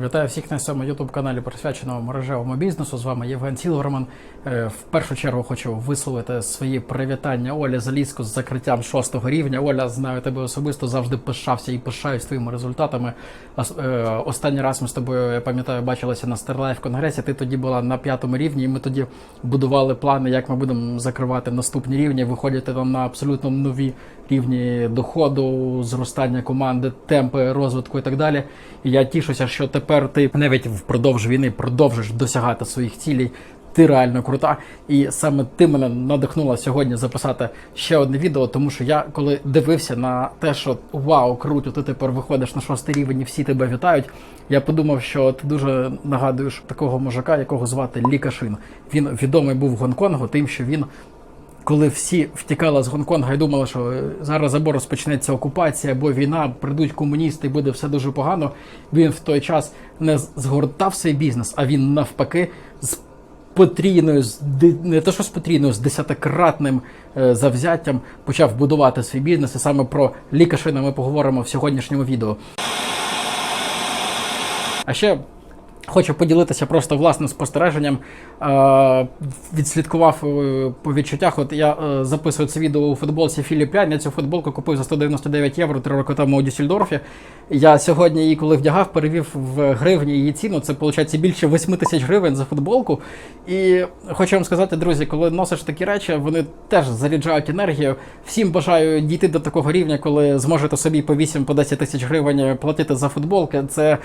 Вітаю всіх на цьому youtube каналі присвяченому мережевому бізнесу. З вами Євген Цілверман. Е, В першу чергу хочу висловити свої привітання Олі Залізко з закриттям шостого рівня. Оля, знаю тебе особисто, завжди пишався і пишаюсь твоїми результатами. Е, Останній раз ми з тобою, я пам'ятаю, бачилися на Starlife конгресі. Ти тоді була на п'ятому рівні, і ми тоді будували плани, як ми будемо закривати наступні рівні, виходити там на абсолютно нові рівні доходу, зростання команди, темпи розвитку і так далі. І я тішуся, що тепер ти навіть впродовж війни продовжиш досягати своїх цілей. Ти реально крута, і саме ти мене надихнула сьогодні записати ще одне відео, тому що я коли дивився на те, що вау, круто, ти тепер виходиш на шостий рівень і всі тебе вітають. Я подумав, що ти дуже нагадуєш такого мужика, якого звати Лі Кашин. Він відомий був в Гонконгу, тим, що він коли всі втікали з Гонконга і думали, що зараз або розпочнеться окупація, або війна, прийдуть комуністи, і буде все дуже погано. Він в той час не згортав свій бізнес, а він навпаки з потрійною, не те, що з потрійною, з десятикратним е, завзяттям почав будувати свій бізнес. І саме про лікашина ми поговоримо в сьогоднішньому відео. А ще хочу поділитися просто власним спостереженням. Е, відслідкував е, по відчуттях. От я е, записую це відео у футболці Філіп 5. Я цю футболку купив за 199 євро три роки тому у Дюссельдорфі. Я сьогодні її, коли вдягав, перевів в гривні її ціну. Це виходить більше 8 тисяч гривень за футболку. І хочу вам сказати, друзі, коли носиш такі речі, вони теж заряджають енергію. Всім бажаю дійти до такого рівня, коли зможете собі по 8-10 тисяч гривень платити за футболки. Це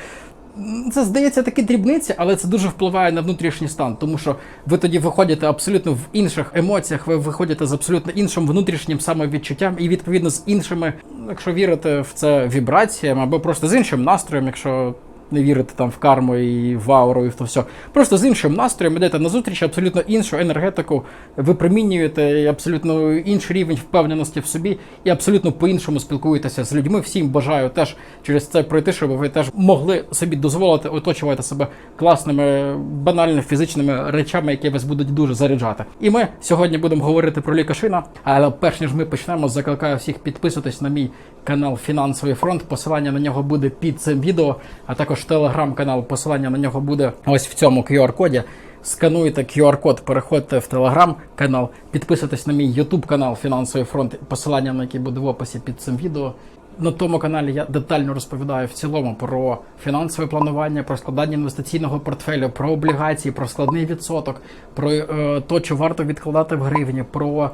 це здається такі дрібниці, але це дуже впливає на внутрішній стан, тому що ви тоді виходите абсолютно в інших емоціях, ви виходите з абсолютно іншим внутрішнім самовідчуттям і відповідно з іншими, якщо вірити в це вібраціями, або просто з іншим настроєм, якщо не вірите там в карму і в ауру, і в то все. Просто з іншим настроєм йдете на зустріч, абсолютно іншу енергетику випромінюєте, абсолютно інший рівень впевненості в собі, і абсолютно по-іншому спілкуєтеся з людьми. Всім бажаю теж через це пройти, щоб ви теж могли собі дозволити оточувати себе класними, банальними фізичними речами, які вас будуть дуже заряджати. І ми сьогодні будемо говорити про лікашина. Але перш ніж ми почнемо, закликаю всіх підписуватись на мій канал Фінансовий фронт. Посилання на нього буде під цим відео, а також телеграм-канал. Посилання на нього буде ось в цьому QR-коді. Скануєте QR-код, переходьте в телеграм-канал, підписуйтесь на мій YouTube канал Фінансовий фронт, посилання на який буде в описі під цим відео. На тому каналі я детально розповідаю в цілому про фінансове планування, про складання інвестиційного портфелю, про облігації, про складний відсоток, про е, то, що варто відкладати в гривні, про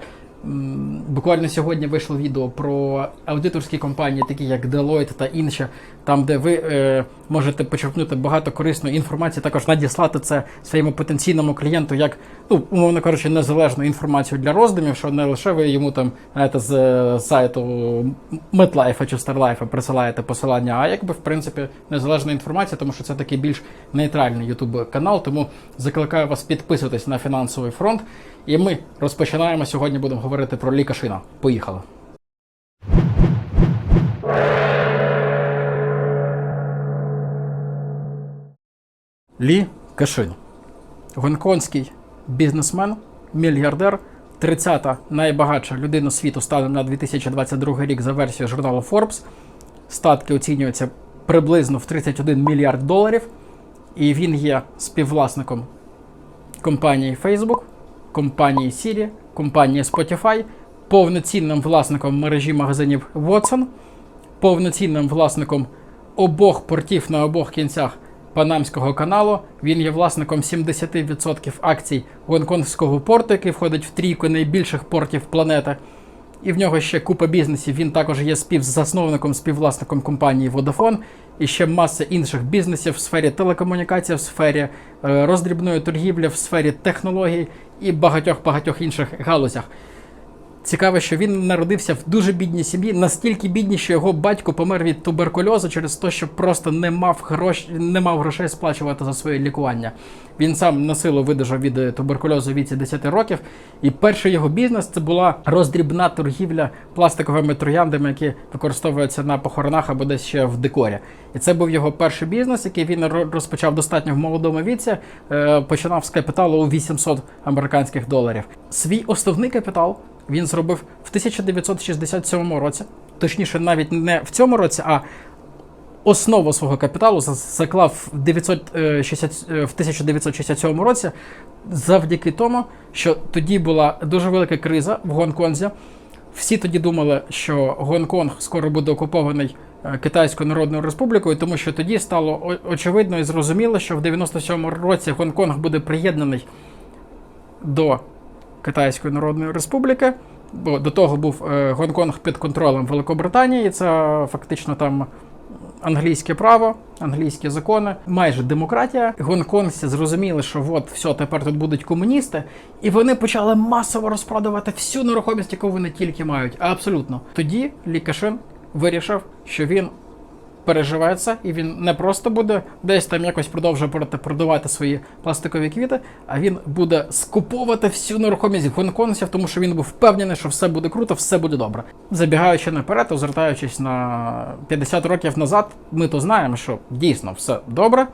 буквально сьогодні вийшло відео про аудиторські компанії, такі як Deloitte та інші, там, де ви е, можете почерпнути багато корисної інформації, також надіслати це своєму потенційному клієнту, як ну, умовно кажучи, незалежну інформацію для роздумів, що не лише ви йому там знаєте, з сайту MetLife чи StarLife присилаєте посилання, а якби в принципі незалежна інформація, тому що це такий більш нейтральний YouTube канал. Тому закликаю вас підписуватись на фінансовий фронт. І ми розпочинаємо. Сьогодні будемо говорити про лікашина. Поїхали. Лі Кашин. Гонконгський бізнесмен, мільярдер, 30-та найбагатша людина світу станом на 2022 рік за версією журналу Forbes. Статки оцінюються приблизно в 31 мільярд доларів. І він є співвласником компанії Facebook, компанії Siri, компанії Spotify, повноцінним власником мережі магазинів Watson, повноцінним власником обох портів на обох кінцях Панамського каналу. Він є власником 70% акцій Гонконгського порту, який входить в трійку найбільших портів планети. І в нього ще купа бізнесів. Він також є співзасновником, співвласником компанії Vodafone і ще маса інших бізнесів в сфері телекомунікацій, в сфері е, роздрібної торгівлі, в сфері технологій і багатьох-багатьох інших галузях. Цікаво, що він народився в дуже бідній сім'ї, настільки бідній, що його батько помер від туберкульозу через те, що просто не мав грош... не мав грошей сплачувати за своє лікування. Він сам на силу видержав від е, туберкульозу в віці 10 років. І перший його бізнес це була роздрібна торгівля пластиковими трояндами, які використовуються на похоронах або десь ще в декорі. І це був його перший бізнес, який він ро- розпочав достатньо в молодому віці. Е, починав з капіталу у 800 американських доларів. Свій основний капітал він зробив в 1967 році, точніше, навіть не в цьому році, а основу свого капіталу заклав в 960, е, 1967 році завдяки тому, що тоді була дуже велика криза в Гонконзі. Всі тоді думали, що Гонконг скоро буде окупований е, Китайською Народною Республікою, тому що тоді стало очевидно і зрозуміло, що в 97 році Гонконг буде приєднаний до Китайської Народної Республіки. Бо до того був е, Гонконг під контролем Великобританії. Це фактично там англійське право, англійські закони, майже демократія. Гонконгці зрозуміли, що от все, тепер тут будуть комуністи, і вони почали масово розпродавати всю нерухомість, яку вони тільки мають. Абсолютно. Тоді Лі Кашин вирішив, що він переживеться, і він не просто буде десь там якось продовжувати продавати свої пластикові квіти, а він буде скуповувати всю нерухомість гонконгців, тому що він був впевнений, що все буде круто, все буде добре. Забігаючи наперед, озертаючись на 50 років назад, ми то знаємо, що дійсно все добре.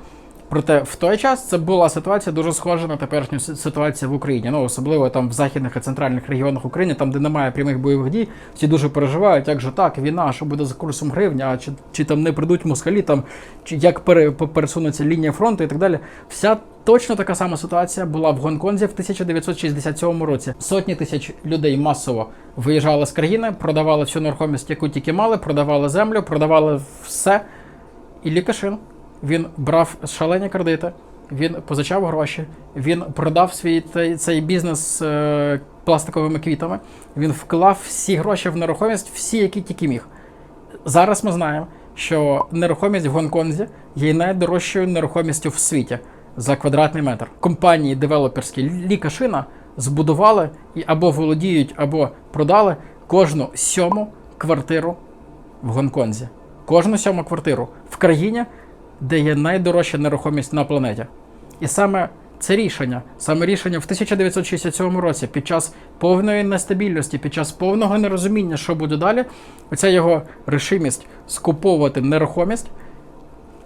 Проте в той час це була ситуація дуже схожа на теперішню си- ситуацію в Україні. Ну особливо там в західних і центральних регіонах України, там де немає прямих бойових дій, всі дуже переживають, як же так, війна, що буде за курсом гривня, а чи, чи там не прийдуть москалі, там чи як пере, пересунеться лінія фронту і так далі. Вся точно така сама ситуація була в Гонконзі в 1967 році. Сотні тисяч людей масово виїжджали з країни, продавали всю нерухомість, яку тільки мали, продавали землю, продавали все. І Лікашин він брав шалені кредити, він позичав гроші, він продав свій цей, бізнес е, пластиковими квітами, він вклав всі гроші в нерухомість, всі, які тільки міг. Зараз ми знаємо, що нерухомість в Гонконзі є найдорожчою нерухомістю в світі за квадратний метр. Компанії девелоперські Лікашина збудували і або володіють, або продали кожну сьому квартиру в Гонконзі. Кожну сьому квартиру в країні, де є найдорожча нерухомість на планеті. І саме це рішення, саме рішення в 1967 році, під час повної нестабільності, під час повного нерозуміння, що буде далі, оця його решимість скуповувати нерухомість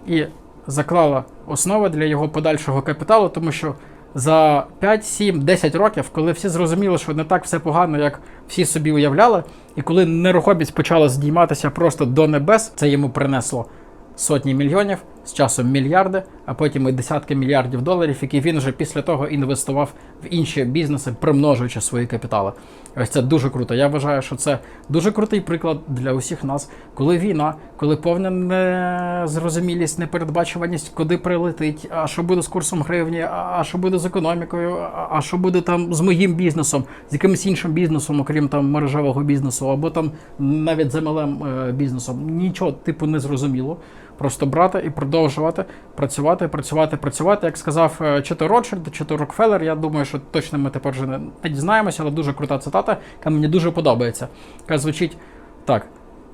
і заклала основи для його подальшого капіталу, тому що за 5, 7, 10 років, коли всі зрозуміли, що не так все погано, як всі собі уявляли, і коли нерухомість почала здійматися просто до небес, це йому принесло сотні мільйонів, з часом мільярди, а потім і десятки мільярдів доларів, які він вже після того інвестував в інші бізнеси, примножуючи свої капітали. Ось це дуже круто. Я вважаю, що це дуже крутий приклад для усіх нас, коли війна, коли повна незрозумілість, непередбачуваність, куди прилетить, а що буде з курсом гривні, а що буде з економікою, а- що буде там з моїм бізнесом, з якимось іншим бізнесом, окрім там мережевого бізнесу, або там навіть з MLM е, бізнесом. Нічого типу не зрозуміло. Просто брати і продовжувати працювати, працювати, працювати. Як сказав е, чи то Ротшильд, чи то Рокфеллер, я думаю, що точно ми тепер вже не дізнаємося, але дуже крута цитата, яка мені дуже подобається. Яка звучить так: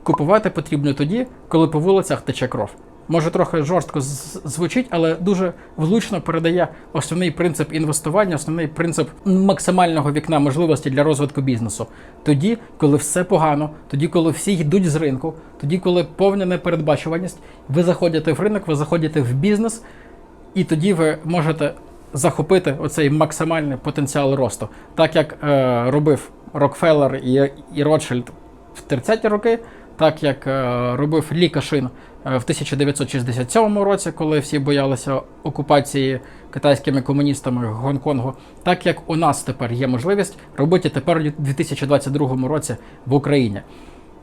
купувати потрібно тоді, коли по вулицях тече кров. Може трохи жорстко звучить, але дуже влучно передає основний принцип інвестування, основний принцип максимального вікна можливості для розвитку бізнесу. Тоді, коли все погано, тоді, коли всі йдуть з ринку, тоді, коли повна непередбачуваність, ви заходите в ринок, ви заходите в бізнес, і тоді ви можете захопити оцей максимальний потенціал росту, так як е, робив Рокфеллер і, і Ротшильд в 30-ті роки, так як е, робив Лі Кашин е, в 1967 році, коли всі боялися окупації китайськими комуністами Гонконгу, так як у нас тепер є можливість робити тепер у 2022 році в Україні.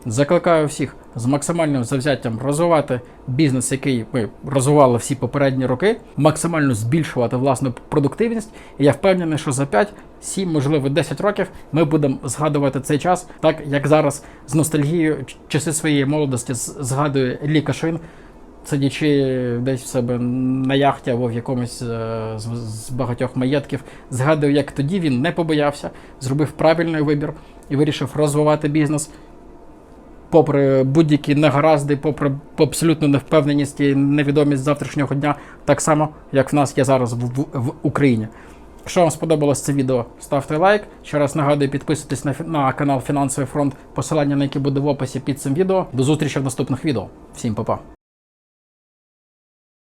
Закликаю всіх з максимальним завзяттям розвивати бізнес, який ми розвивали всі попередні роки, максимально збільшувати власну продуктивність. І я впевнений, що за 5, 7, можливо 10 років ми будемо згадувати цей час, так як зараз з ностальгією часи своєї молодості згадує Лі Кашин, сидячи десь в себе на яхті або в якомусь е, з, багатьох маєтків, згадую, як тоді він не побоявся, зробив правильний вибір і вирішив розвивати бізнес попри будь-які негаразди, попри абсолютну невпевненість і невідомість завтрашнього дня, так само, як в нас є зараз в, в, в Україні. Якщо вам сподобалось це відео, ставте лайк. Ще раз нагадую, підписуйтесь на, на канал Фінансовий фронт, посилання на який буде в описі під цим відео. До зустрічі в наступних відео. Всім па-па.